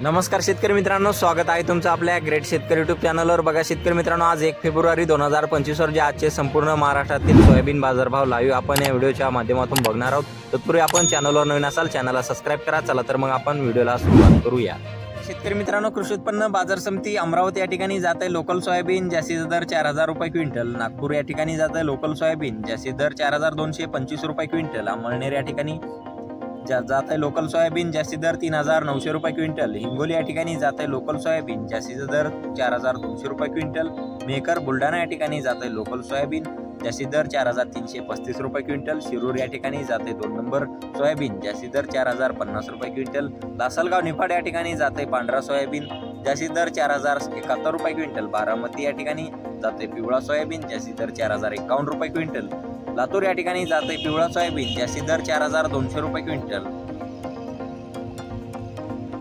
नमस्कार शेतकरी मित्रांनो स्वागत आहे तुमचं आपल्या ग्रेट शेतकरी युट्यूब चॅनलवर बघा शेतकरी मित्रांनो आज एक फेब्रुवारी दोन हजार पंचवीसवर जे आजचे संपूर्ण महाराष्ट्रातील सोयाबीन बाजारभाव लाईव्ह आपण या व्हिडिओच्या माध्यमातून बघणार आहोत. तत्पूर्वी आपण चॅनलवर नवीन असाल चॅनलला सबस्क्राईब करा. चला तर मग आपण व्हिडिओला सुरुवात करूया. शेतकरी मित्रांनो कृषी उत्पन्न बाजार समिती अमरावती या ठिकाणी जात आहे लोकल सोयाबीन जास्तीचा दर चार हजार रुपये क्विंटल. नागपूर या ठिकाणी जात आहे लोकल सोयाबीन जास्तीत दर चार हजार दोनशे पंचवीस रुपये क्विंटल. अमळनेर या ठिकाणी जा जात आहे लोकल सोयाबीन जास्ती दर तीन हजार नऊशे रुपये क्विंटल. हिंगोली या ठिकाणी जात आहे लोकल सोयाबीन जास्तीचा दर चार हजार दोनशे रुपये क्विंटल. मेकर बुलढाणा या ठिकाणी जात आहे लोकल सोयाबीन जास्ती दर चार हजार तीनशे पस्तीस रुपये क्विंटल. शिरूर या ठिकाणी जात आहे दोन नंबर सोयाबीन जास्ती दर चार हजार पन्नास रुपये क्विंटल. लासलगाव निफाड या ठिकाणी जात आहे पांढरा सोयाबीन जास्तीत दर चार हजार एकाहत्तर रुपये क्विंटल. बारामती या ठिकाणी जाते पिवळा सोयाबीन जास्ती दर चार हजार एकावन्न रुपये क्विंटल. लातूर या ठिकाणी जाते आहे पिवळा सोयाबीन जास्तीत दर चार हजार दोनशे रुपये क्विंटल.